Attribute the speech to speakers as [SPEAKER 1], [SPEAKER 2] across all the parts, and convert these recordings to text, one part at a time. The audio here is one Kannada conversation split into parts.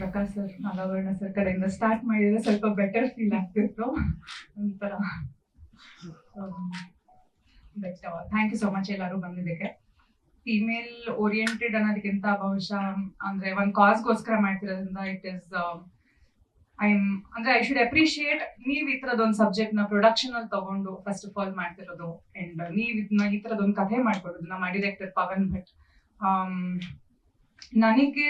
[SPEAKER 1] ಪ್ರಕಾಶ್ ಸರ್ ನಾಗಾಭರಣ ಸರ್ ಕಡೆಯಿಂದ ಸ್ಟಾರ್ಟ್ ಮಾಡಿದ್ರೆ ಸ್ವಲ್ಪ ಬೆಟರ್ ಫೀಲ್ ಆಗ್ತಿತ್ತು. ಒಂಥರ but thank you so much ಎಲ್ಲರೂ ಬಂದಿದ್ದಕ್ಕೆ. ಫಿಮೇಲ್ ಓರಿಯೆಂಟೆಡ್ ಅನ್ನೋದಕ್ಕಿಂತ ಬಹುಶಃ ಅಂದ್ರೆ ಒಂದು ಕಾಸ್ಗೋಸ್ಕರ ಮಾಡ್ತಿರೋದ್ರಿಂದ ಇಟ್ ಇಸ್ ಐ ಅಂದ್ರೆ ಐ ಶುಡ್ ಅಪ್ರಿಶಿಯೇಟ್ ನೀವ್ ಈ ತರದ ಸಬ್ಜೆಕ್ಟ್ನ ಪ್ರೊಡಕ್ಷನ್ ಅಲ್ಲಿ ತಗೊಂಡು ಫಸ್ಟ್ ಆಫ್ ಆಲ್ ಮಾಡ್ತಿರೋದು ಅಂಡ್ ನೀವ್ ಇದನ್ನ ಈ ತರದ ಒಂದು ಕಥೆ ಮಾಡ್ಕೊಡೋದು. ನಮ್ಮ ಡೈರೆಕ್ಟರ್ ಪವನ್ ಭಟ್. ಆಮ್, ನನಗೆ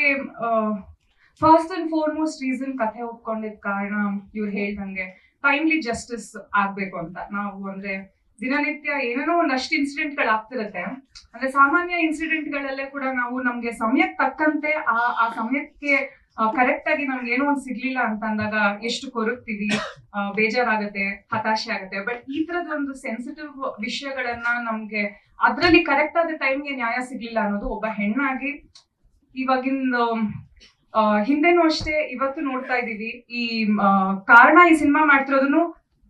[SPEAKER 1] ಫಸ್ಟ್ ಅಂಡ್ ಫಾರ್ಮೋಸ್ಟ್ ರೀಸನ್ ಕಥೆ ಒಪ್ಕೊಂಡಿದ್ ಕಾರಣ ಇವ್ರು ಹೇಳ್ದಂಗೆ ಟೈಮ್ಲಿ ಜಸ್ಟಿಸ್ ಆಗ್ಬೇಕು ಅಂತ. ನಾವು ಅಂದ್ರೆ ದಿನನಿತ್ಯ ಏನೇನೋ ಒಂದಷ್ಟು ಇನ್ಸಿಡೆಂಟ್ಗಳು ಆಗ್ತಿರತ್ತೆ ಅಂದ್ರೆ ಸಾಮಾನ್ಯ ಇನ್ಸಿಡೆಂಟ್ ಗಳಲ್ಲೇ ಕೂಡ ನಾವು ನಮ್ಗೆ ಸಮಯಕ್ಕೆ ತಕ್ಕಂತೆ ಆ ಆ ಸಮಯಕ್ಕೆ ಕರೆಕ್ಟ್ ಆಗಿ ನಮ್ಗೆ ಏನೋ ಒಂದು ಸಿಗ್ಲಿಲ್ಲ ಅಂತ ಅಂದಾಗ ಎಷ್ಟು ಕೊರಗ್ತೀವಿ ಬೇಜಾರಾಗತ್ತೆ ಹತಾಶೆ ಆಗುತ್ತೆ. ಬಟ್ ಈ ತರದ ಒಂದು ಸೆನ್ಸಿಟಿವ್ ವಿಷಯಗಳನ್ನ ನಮ್ಗೆ ಅದ್ರಲ್ಲಿ ಕರೆಕ್ಟ್ ಆದ ಟೈಮ್ಗೆ ನ್ಯಾಯ ಸಿಗ್ಲಿಲ್ಲ ಅನ್ನೋದು ಒಬ್ಬ ಹೆಣ್ಣಾಗಿ ಇವಾಗಿನ ಆ, ಹಿಂದೆನೂ ಅಷ್ಟೇ ಇವತ್ತು ನೋಡ್ತಾ ಇದೀವಿ ಈ ಕಾರಣ ಈ ಸಿನಿಮಾ ಮಾಡ್ತಿರೋದನ್ನು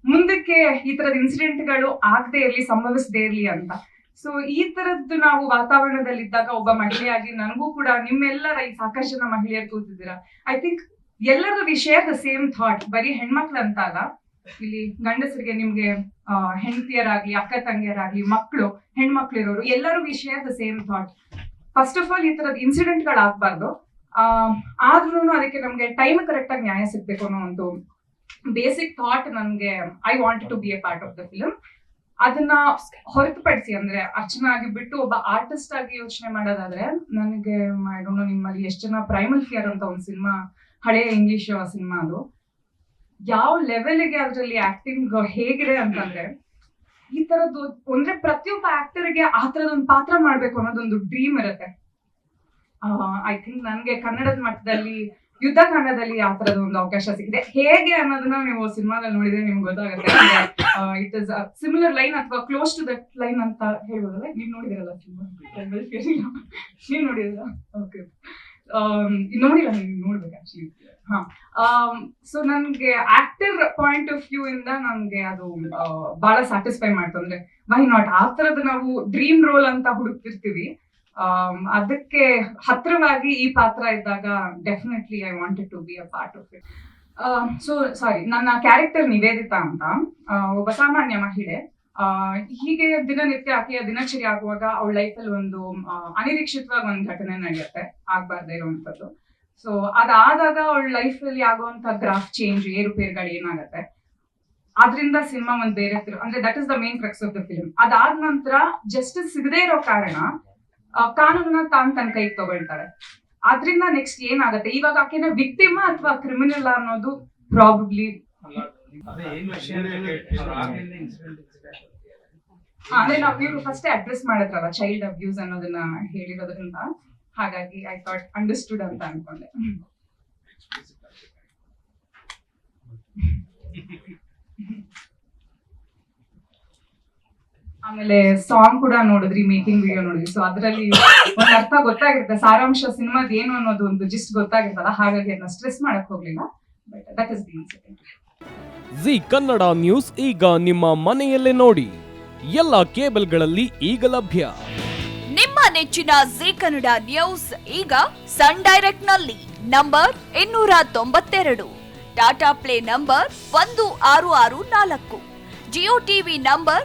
[SPEAKER 1] ಮುಂದಕ್ಕೆ ಈ ತರದ ಇನ್ಸಿಡೆಂಟ್ಗಳು ಆಗದೆ ಇರ್ಲಿ, ಸಂಭವಿಸದೇ ಇರ್ಲಿ ಅಂತ. ಸೊ ಈ ತರದ್ದು ನಾವು ವಾತಾವರಣದಲ್ಲಿ ಇದ್ದಾಗ ಒಬ್ಬ ಮಹಿಳೆಯಾಗಿ ನನಗೂ ಕೂಡ ನಿಮ್ಮೆಲ್ಲರ ಈ ಸಾಕಷ್ಟು ಜನ ಮಹಿಳೆಯರು ಕೂತಿದ್ದೀರಾ? ಐ ಥಿಂಕ್ ಎಲ್ಲರೂ we share the same thought ಬರೀ ಹೆಣ್ಮಕ್ಳು ಅಂತ ಅಲ್ಲ ಇಲ್ಲಿ ಗಂಡಸರಿಗೆ ನಿಮ್ಗೆ ಹೆಂಡತಿಯರಾಗ್ಲಿ, ಅಕ್ಕ ತಂಗಿಯರಾಗ್ಲಿ ಮಕ್ಕಳು ಹೆಣ್ಮಕ್ಳು ಇರೋರು ಎಲ್ಲರೂ we share the same thought first of all ಈ ತರದ ಇನ್ಸಿಡೆಂಟ್ ಆಗ್ಬಾರ್ದು ಆದ್ರೂ ಅದಕ್ಕೆ ನಮ್ಗೆ ಟೈಮ್ ಕರೆಕ್ಟ್ ಆಗಿ ನ್ಯಾಯ ಸಿಗ್ಬೇಕು ಅನ್ನೋ ಒಂದು ಬೇಸಿಕ್ ಥಾಟ್ ನನ್ಗೆ I want to be a part of the film ಅದನ್ನ ಹೊರತುಪಡಿಸಿ ಅಂದ್ರೆ ಅರ್ಚನಾ ಆಗಿ ಬಿಟ್ಟು ಒಬ್ಬ ಆರ್ಟಿಸ್ಟ್ ಆಗಿ ಯೋಚನೆ ಮಾಡೋದಾದ್ರೆ ನನಗೆ ಮಾಡೋಣ ನಿಮ್ಮಲ್ಲಿ ಎಷ್ಟು ಜನ ಪ್ರೈಮಲ್ ಫಿಯರ್ ಅಂತ ಒಂದು ಸಿನಿಮಾ ಹಳೆಯ ಇಂಗ್ಲಿಷ್ ಸಿನಿಮಾ ಅದು. ಯಾವ ಲೆವೆಲ್ಗೆ ಅದರಲ್ಲಿ ಆಕ್ಟಿಂಗ್ ಹೇಗಿದೆ ಅಂತಂದ್ರೆ, ಈ ತರದ್ದು ಅಂದ್ರೆ ಪ್ರತಿಯೊಬ್ಬ ಆಕ್ಟರ್ಗೆ ಆ ತರದ ಒಂದು ಪಾತ್ರ ಮಾಡ್ಬೇಕು ಅನ್ನೋದೊಂದು ಡ್ರೀಮ್ ಇರುತ್ತೆ. ಐ ಥಿಂಕ್ ನನಗೆ ಕನ್ನಡದ ಮಟ್ಟದಲ್ಲಿ ಯುದ್ಧ ಕಾಂಡದಲ್ಲಿ ಆ ತರದ ಒಂದು ಅವಕಾಶ ಸಿಕ್ಕಿದೆ? ಹೇಗೆ ಅನ್ನೋದನ್ನ ನೀವು ಸಿನಿಮಾದಲ್ಲಿ ನೋಡಿದ್ರೆ ನಿಮ್ಗೆ ಗೊತ್ತಾಗುತ್ತೆ. ಇಟ್ ಇಸ್ ಸಿಮಿಲರ್ ಲೈನ್ ಅಥವಾ ಕ್ಲೋಸ್ ಟು ದಟ್ ಲೈನ್ ಅಂತ ಹೇಳ್ಬೋದಲ್ಲ? ನೀವು ನೋಡಿದಿರಲ್ಲ ಸಿನಿಮಾ? ನೀವು ನೋಡಿದಿರ ಓಕೆ ನೋಡಿಲ್ಲ, ನೀವು ನೋಡ್ಬೇಕು ಆಕ್ಚುಲಿ ಹಾ. ಸೊ ನನ್ಗೆ ಆಕ್ಟರ್ ಪಾಯಿಂಟ್ ಆಫ್ ವ್ಯೂ ಇಂದ ನನ್ಗೆ ಅದು ಬಹಳ ಸ್ಯಾಟಿಸ್ಫೈ ಮಾಡ್ತು. ಅಂದ್ರೆ ವೈ ನಾಟ್ ಆ ತರದ್ ನಾವು ಡ್ರೀಮ್ ರೋಲ್ ಅಂತ ಹುಡುಕ್ತಿರ್ತೀವಿ. ಅದಕ್ಕೆ ಹತ್ರವಾಗಿ ಈ ಪಾತ್ರ ಇದ್ದಾಗ definitely I wanted to be a part of it so sorry ನನ್ನ ಕ್ಯಾರೆಕ್ಟರ್ ನಿವೇದಿತಾ ಅಂತ ಒಬ್ಬ ಸಾಮಾನ್ಯ ಮಹಿಳೆ. ಹೀಗೆ ದಿನನಿತ್ಯ ಆಕೆಯ ದಿನಚರಿ ಆಗುವಾಗ ಅವಳ ಲೈಫಲ್ಲಿ ಒಂದು ಅನಿರೀಕ್ಷಿತವಾಗಿ ಒಂದು ಘಟನೆ ನಡೆಯುತ್ತೆ, ಆಗ್ಬಾರ್ದೇ ಇರುವಂಥದ್ದು. ಸೊ ಅದಾದಾಗ ಅವಳ ಲೈಫಲ್ಲಿ ಆಗುವಂತ ಗ್ರಾಫ್ ಚೇಂಜ್ ಏರುಪೇರುಗಳು ಏನಾಗುತ್ತೆ. ಅದರಿಂದ ಸಿನಿಮಾ ಒಂದು ಬೇರೆ ಅಂದ್ರೆ that is the main crux of the film ಅದಾದ ನಂತರ ಜಸ್ಟಿಸ್ ಸಿಗದೇ ಇರೋ ಕಾರಣ ಕಾನೂನನ್ನ ತಾನ್ ತನ್ನ ಕೈಗೆ ತಗೊಳ್ತಾಳೆ. ಆದ್ರಿಂದ ನೆಕ್ಸ್ಟ್ ಏನಾಗುತ್ತೆ? ಇವಾಗ ಆಕೆನ ವಿಕ್ಟಿಮ ಅಥವಾ ಕ್ರಿಮಿನಲ್ ಅನ್ನೋದು ಪ್ರಾಬಬ್ಲಿ. ಅಂದ್ರೆ ನಾವು ಇವರು ಫಸ್ಟ್ ಅಡ್ರೆಸ್ ಮಾಡಿದ್ರಲ್ಲ ಚೈಲ್ಡ್ ಅಬ್ಯೂಸ್ ಅನ್ನೋದನ್ನ ಹೇಳಿರೋದ್ರಿಂದ. ಹಾಗಾಗಿ ಐ ಥಾಟ್ ಅಂಡರ್ಸ್ಟುಡ್ ಅಂತ ಅನ್ಕೊಂಡೆ. ಆಮೇಲೆ ಸಾಂಗ್ ಕೂಡ ನೋಡಿದ್ರಿ ಮೇಕಿಂಗ್ ವಿಡಿಯೋ ನೋಡಿದ್ರಿ. ಸೊ ಅದರಲ್ಲಿ ಒಂದು ಅರ್ಥ ಗೊತ್ತಾಗಿರುತ್ತೆ. ಸಾರಾಂಶ ಸಿನಿಮಾದ ಏನು ಅನ್ನೋದು ಒಂದು ಜಿಸ್ಟ್ ಗೊತ್ತಾಗಿರ್ತಲ್ಲ ಹಾಗಾಗಿ ಅದನ್ನ ಸ್ಟ್ರೆಸ್ ಮಾಡಕ್ ಹೋಗ್ಲಿಲ್ಲ. But that is
[SPEAKER 2] Zee Kannada news ಈಗ ನಿಮ್ಮ ಮನೆಯಲ್ಲೇ ನೋಡಿ. ಎಲ್ಲ ಕೇಬಲ್ಗಳಲ್ಲಿ ಈಗ ಲಭ್ಯ.
[SPEAKER 3] ನಿಮ್ಮ ನೆಚ್ಚಿನ ಜಿ ಕನ್ನಡ ನ್ಯೂಸ್ ಈಗ ಸನ್ ಡೈರೆಕ್ಟ್ನಲ್ಲಿ. ನಂಬರ್ ಇನ್ನೂರ ತೊಂಬತ್ತೆರಡು. ಟಾಟಾ ಪ್ಲೇ ನಂಬರ್ ಒಂದು ಆರು ಆರು ನಾಲ್ಕು. Jio TV number